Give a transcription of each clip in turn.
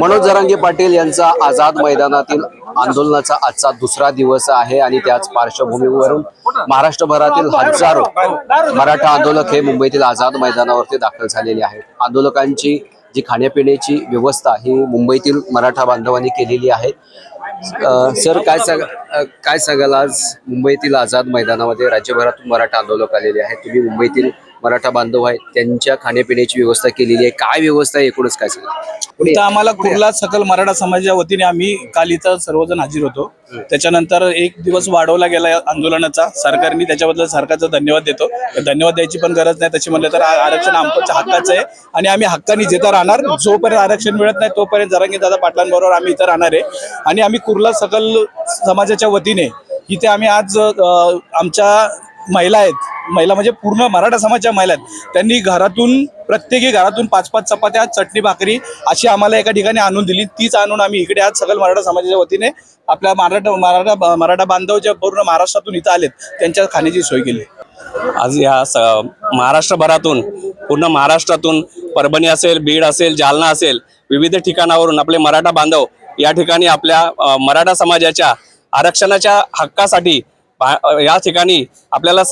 मनोज जरांगे पाटील यांचा आझाद मैदानातील आंदोलनाचा आजचा दुसरा दिवस आहे आणि त्याच पार्श्वभूमीवरून महाराष्ट्रभरातील हजारो मराठा आंदोलक हे मुंबईतील आझाद मैदानावरती दाखल झालेले आहेत. आंदोलकांची जी खाण्यापिण्याची व्यवस्था ही मुंबईतील मराठा बांधवांनी केलेली आहे. सर काय सांग काय सांगाल आज मुंबईतील आझाद मैदानामध्ये राज्यभरातून मराठा आंदोलक आलेले आहेत? तुम्ही मुंबईतील मराठा बांधव आहेत त्यांच्या खाण्यापिण्याची व्यवस्था केलेली आहे. काय व्यवस्था आहे एकूणच काय इथं आम्हाला कुर्ला सकल मराठा समाजाच्या वतीने आम्ही काल इथं सर्वजण हजर होतो. त्याच्यानंतर एक दिवस वाढवला गेला या आंदोलनाचा. सरकारने त्याच्याबद्दल सरकारचा धन्यवाद देतो. धन्यवाद द्यायची पण गरज नाही. तशी म्हणलं तर आरक्षण आमच्या हक्काचं आहे. आणि आम्ही हक्काने जिथं राहणार जोपर्यंत आरक्षण मिळत नाही तोपर्यंत जरांगे दादा पाटलांबरोबर आम्ही इथं राहणार आहे. आणि आम्ही कुर्ला सकल समाजाच्या वतीने इथे आम्ही आज आमच्या महिला आहेत महिला म्हणजे पूर्ण मराठा समाजच्या महिला आहेत. त्यांनी घरातून प्रत्येकी घरातून पाच पाच चपात्या चटणी भाकरी अशी आम्हाला एका ठिकाणी आणून दिली. तीच आणून आम्ही इकडे आज सकल मराठा समाजाच्या वतीने आपल्या मराठा मराठा मराठा बांधव जे पूर्ण महाराष्ट्रातून इथं आलेत त्यांच्या खाण्याची सोय केली. आज या स महाराष्ट्रभरातून पूर्ण महाराष्ट्रातून परभणी असेल बीड असेल जालना असेल विविध ठिकाणावरून आपले मराठा बांधव या ठिकाणी आपल्या मराठा समाजाच्या आरक्षणाच्या हक्कासाठी पा- या ठिकाणी आपल्याला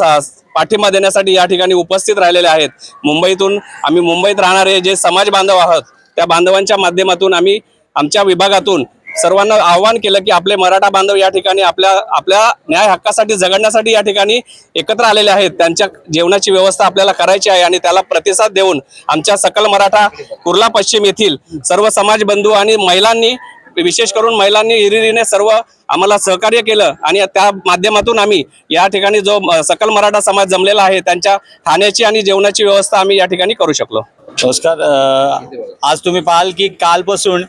पाठिंबा देण्यासाठी या ठिकाणी उपस्थित राहिलेले आहेत. मुंबईतून आम्ही मुंबईत राहणारे जे समाज बांधव आहोत त्या बांधवांच्या माध्यमातून आम्ही आमच्या विभागातून सर्वांना आव्हान केलं की आपले मराठा बांधव या ठिकाणी आपल्या आपल्या न्याय हक्कासाठी झगडण्यासाठी या ठिकाणी एकत्र आलेले आहेत. त्यांच्या जेवणाची व्यवस्था आपल्याला करायची आहे आणि त्याला प्रतिसाद देऊन आमच्या सकल मराठा कुर्ला पश्चिम येथील सर्व समाज बंधू आणि महिलांनी विशेष करून महिलांनी हिरिरीने सर्व आम्हाला सहकार्य केलं आणि त्या माध्यमातून आम्ही या ठिकाणी जो सकल मराठा समाज जमलेला आहे त्यांच्या खाण्याची आणि जेवणाची व्यवस्था आम्ही या ठिकाणी करू शकलो. नमस्कार आज तुम्ही पाहाल की कालपासून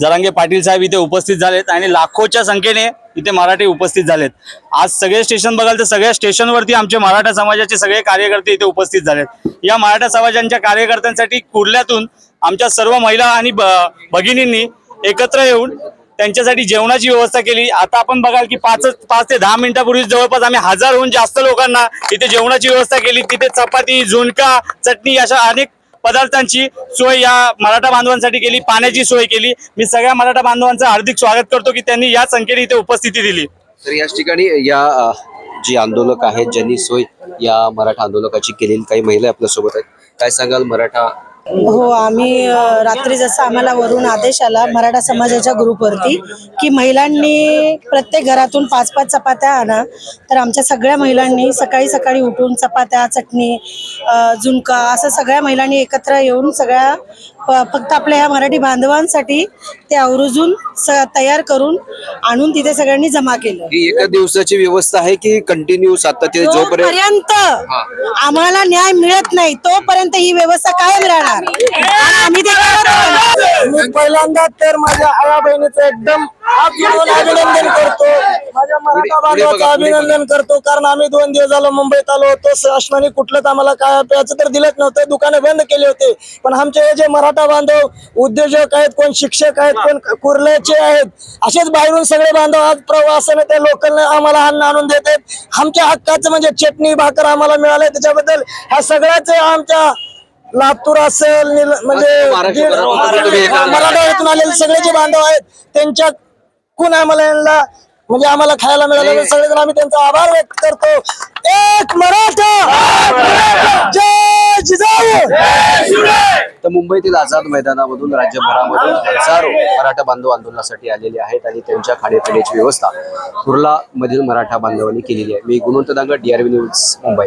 जरांगे पाटील साहेब इथे उपस्थित झालेत आणि लाखोच्या संख्येने इथे मराठी उपस्थित झालेत. आज सगळे स्टेशन बघाल तर सगळ्या स्टेशनवरती आमचे मराठा समाजाचे सगळे कार्यकर्ते इथे उपस्थित झालेत. या मराठा समाजांच्या कार्यकर्त्यांसाठी कुर्ल्यातून आमच्या सर्व महिला आणि ब- भगिनींनी एकत्र येऊन त्यांच्यासाठी जेवणाची व्यवस्था केली. आता आपण बघाल की पाच पाच ते दहा मिनिटापूर्वी जवळपास आम्ही हजारहून जास्त लोकांना इथे जेवणाची व्यवस्था केली. तिथे चपाती झुणका चटणी अशा अनेक पदार्थांची सोय या मराठा बांधवांसाठी केली. पाण्याची सोय केली. मी सगळ्या मराठा बांधवांचं हार्दिक स्वागत करतो की त्यांनी या संख्येने इथे उपस्थिती दिली. तर याच ठिकाणी या जी आंदोलक आहेत ज्यांनी सोय या मराठा आंदोलकाची केलेली काही महिला आपल्यासोबत आहेत. काय सांगाल मराठा हो आम्ही रात्री जसं आम्हाला वरून आदेश आला मराठा समाजाच्या ग्रुपवरती की महिलांनी प्रत्येक घरातून पाच पाच चपात्या आणा. तर आमच्या सगळ्या महिलांनी सकाळी सकाळी उठून चपात्या चटणी झुणका असं सगळ्या महिलांनी एकत्र येऊन सगळ्या प- फक्त आपल्या ह्या मराठी बांधवांसाठी ते आवर्जून स तयार करून आणून तिथे सगळ्यांनी जमा केलं. ही एका दिवसाची व्यवस्था आहे की कंटिन्यू सातत्य जोपर्यंत जोपर्यंत आम्हाला न्याय मिळत नाही तोपर्यंत ही व्यवस्था कायम राहणार. आणि आम्ही ते करत राहणार. मी पहिल्यांदा तर माझ्या आया बहिणीचं एकदम हात जोडून अभिनंदन करतो. माझ्या मराठा बांधवाचं अभिनंदन करतो कारण आम्ही दोन दिवस झालो मुंबईत आलो होतो. शासनाने कुठलंच आम्हाला काय प्यायचं तर दिलंच नव्हतं. दुकाने बंद केली होते. पण आमचे हे जे मराठा बांधव उद्योजक आहेत कोण शिक्षक आहेत कोण कुर्ल्याचे आहेत असेच बाहेरून सगळे बांधव आज प्रवासाने त्या लोकांना आम्हाला अन्न आणून देतात आमच्या हक्काचं म्हणजे चटणी भाकर आम्हाला मिळालंय. त्याच्याबद्दल ह्या सगळ्याचे आमच्या लातूर असेल म्हणजे मराठवाड्यातून आलेले सगळे जे बांधव आहेत त्यांच्या कोण आम्हाला यांना म्हणजे आम्हाला खायला मिळालं सगळेजण आम्ही त्यांचा आभार व्यक्त करतो. एक मराठा! जय जिजाऊ! तर मुंबईतील आझाद मैदानामधून राज्यभरामधून हजारो मराठा बांधव आंदोलनासाठी आलेले आहेत आणि त्यांच्या खाण्यापिण्याची व्यवस्था कुर्ला मधील मराठा बांधवांनी केलेली आहे. मी गुणवंत दांगड डीआरव्ही न्यूज मुंबई.